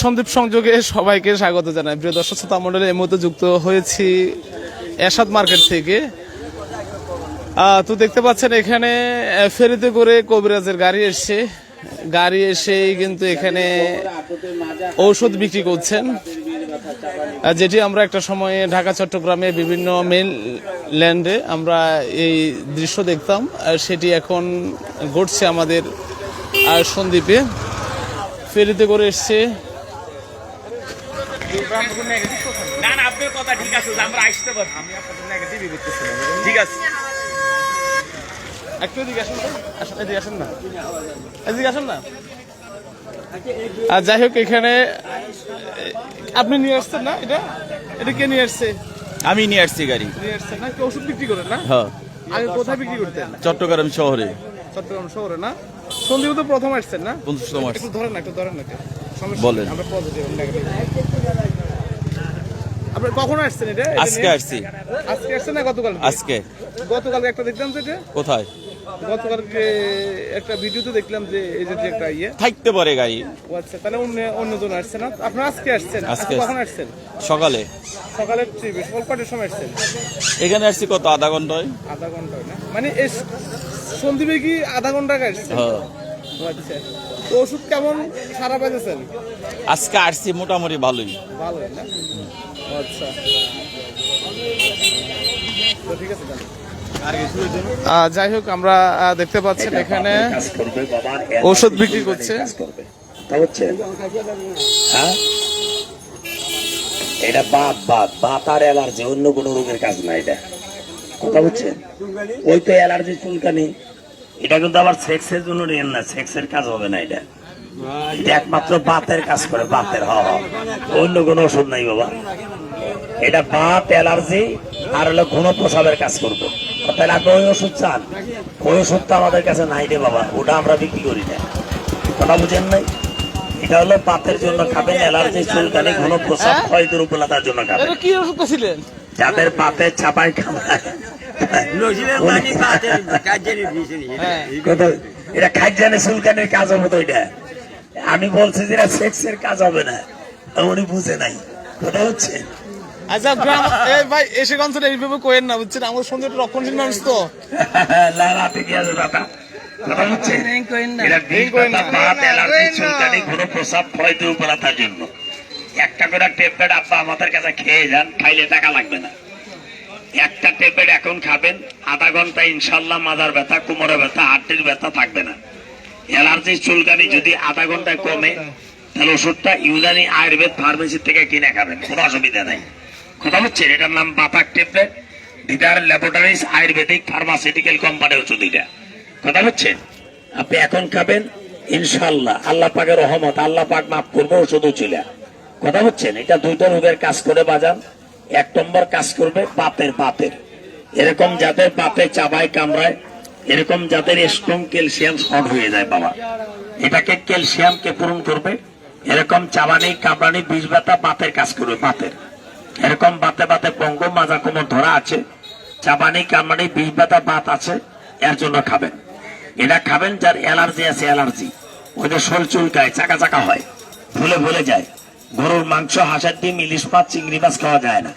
সন্দীপ সংযোগে সবাইকে স্বাগত জানাই। প্রিয় দর্শক, শ্রোতা মন্ডলী এই মুহূর্তে যুক্ত হয়েছি এরশাদ মার্কেট থেকে। তো দেখতে পাচ্ছেন এখানে ফেরিতে করে কবিরাজের গাড়ি এসছে। গাড়ি এসেই কিন্তু এখানে ঔষধ বিক্রি করছেন। যেটি আমরা একটা সময়ে ঢাকা, চট্টগ্রামে বিভিন্ন মেন ল্যান্ডে আমরা এই দৃশ্য দেখতাম। সেটি এখন ঘটছে আমাদের সন্দ্বীপে ফেরিতে করে এসছে। না না আপনার কথা ঠিক আছে আমরা আসতে পারব। আমি আপনাদের নেগেটিভই করতেছি ঠিক আছে। একটু এদিকে আসেন তো। এদিকে আসেন না। এদিকে আসেন না। আর যাই হোক এখানে আপনি নিয়ে আসছেন না এটা? এটা কে নিয়ে আসছে? আমি নিয়ে আসছি গাড়ি। নিয়ে আসছেন না? কি ওষুধ বিক্রি করেন না? হ্যাঁ। আগে কোথায় বিক্রি করতেন? চট্টগ্রাম শহরে। চট্টগ্রাম শহরে না? সন্দীপ তো প্রথম আসছেন না? পঞ্চাশতম আসছে। একটু ধরেন না একটু ধরেন না বলেন। আমরা পজিটিভ নেগেটিভ আপনি কখন আসছেন এটা? আজকে আসছি। আজকে আসছেন না গতকাল? আজকে। গতকাল একটা দেখলাম যে এটা কোথায়? গতকালকে একটা ভিডিওতে দেখলাম যে এই যে একটা ইয়ে। থাকতে পারে গাড়ি। আচ্ছা তাহলে অন্য অন্যজন আসছে না? আপনার আজকে আসছেন? আজকে আজকে কখন আসছেন? সকালে। সকালে কটার সময় আসছেন। এখানে আসছি কত আধা ঘন্টায়? আধা ঘণ্টা হয় না? মানে সন্দীপে কি আধা ঘণ্টা আগে আসছেন? হ্যাঁ। আচ্ছা তো ওষুধ কেমন সারা পাইতেছেন আজকে আসছি মোটামুটি ভালোই। ভালো না? আচ্ছা। ঠিক আছে যাই হোক আমরা দেখতে পাচ্ছেন এখানে ঔষধ বিক্রি করছে। হ্যাঁ? এটা বাত বাত বাত আর অ্যালার্জি অন্য কোনো রোগের কাজ না এটা। কথা বুঝছেন ওই তো অ্যালার্জি চুলকানি। এটা কিন্তু আবার সেক্সের জন্য নেন না সেক্সের কাজ হবে না এটা। এটা একমাত্র বাতের কাজ করে বাতের হ হ। অন্য কোনো ওষুধ নাই বাবা। এটা বাত অ্যালার্জি আর হলো ঘন প্রসাবের কাজ করবে। তাহলে ওই ওষুধ চান? ওই ওষুধটা আমাদের কাছে নাই রে বাবা ওটা আমরা বিক্রি করি না। কথা বুঝেন নাই? এটা হলো বাতের জন্য খাবেন অ্যালার্জি চুলকানি ঘন প্রসাব ক্ষয় দুর্বলতার জন্য খাবেন। কি ওষুধ ছিলেন যাদের খামায়। হ্যাঁ। এটা খাইজানে চুলকানির কাজ হবে তো এটা। আমি বলছি যে এটা সেক্সের কাজ হবে না। উনি বুঝে নাই। কথা হচ্ছে? আচ্ছা গ্রাম এই ভাই এইভাবে কোয়েন না বুঝছেন? আমার সঙ্গে রক্ষণশীল মানুষ তো। কি আছে দাদা একটা করে ট্যাবলেট আব্বা আমাদের কাছে খেয়ে যান খাইলে টাকা লাগবে না। একটা ট্যাবলেট এখন খাবেন আধা ঘণ্টা ইনশাল্লাহ মাজার ব্যথা কোমরে ব্যথা হাড্ডির ব্যথা থাকবে না। অ্যালার্জি চুলকানি যদি আধা ঘন্টায় কমে তাহলে ওষুধটা ইউনানি আয়ুর্বেদ ফার্মেসি থেকে কিনে খাবেন কোনো অসুবিধা নাই। কথা হচ্ছে এটার নাম বাতাক tablet Didar laboratories, Ayurvedic, pharmaceutical company ওষুধ এটা কথা হচ্ছে? আপনি এখন খাবেন ইনশাল্লাহ আল্লাহ পাকের রহমত, আল্লাহ পাক মাফ করব ওষুধ ছিল কথা হচ্ছেন এটা দুইটা রোগের কাজ করে বাজান। এক নম্বর কাজ করবে বাতের বাতের এরকম যাদের বাতে চাবায়, কামড়ায়, এরকম যাদের স্ট্রং ক্যালসিয়াম শর্ট হয়ে যায়, বাবা। এটাকে ক্যালসিয়ামকে পূরণ করবে। এরকম চাবানি, কামড়ানি, বিষ ব্যথা বাতের কাজ করবে বাতের এরকম বাতে বাতে পঙ্গ মাজা কোমর ধরা আছে, চাবানি কামানি বিষ বাতা বাত আছে, এর জন্য খাবেন। এটা খাবেন যার অ্যালার্জি আছে, অ্যালার্জি। ওদের শরীর চুলকায়, চাকা চাকা হয়, ভুলে ভুলে যায়। গরুর মাংস, হাঁসের ডিম, ইলিশ মাছ, চিংড়ি মাছ খাওয়া যায় না।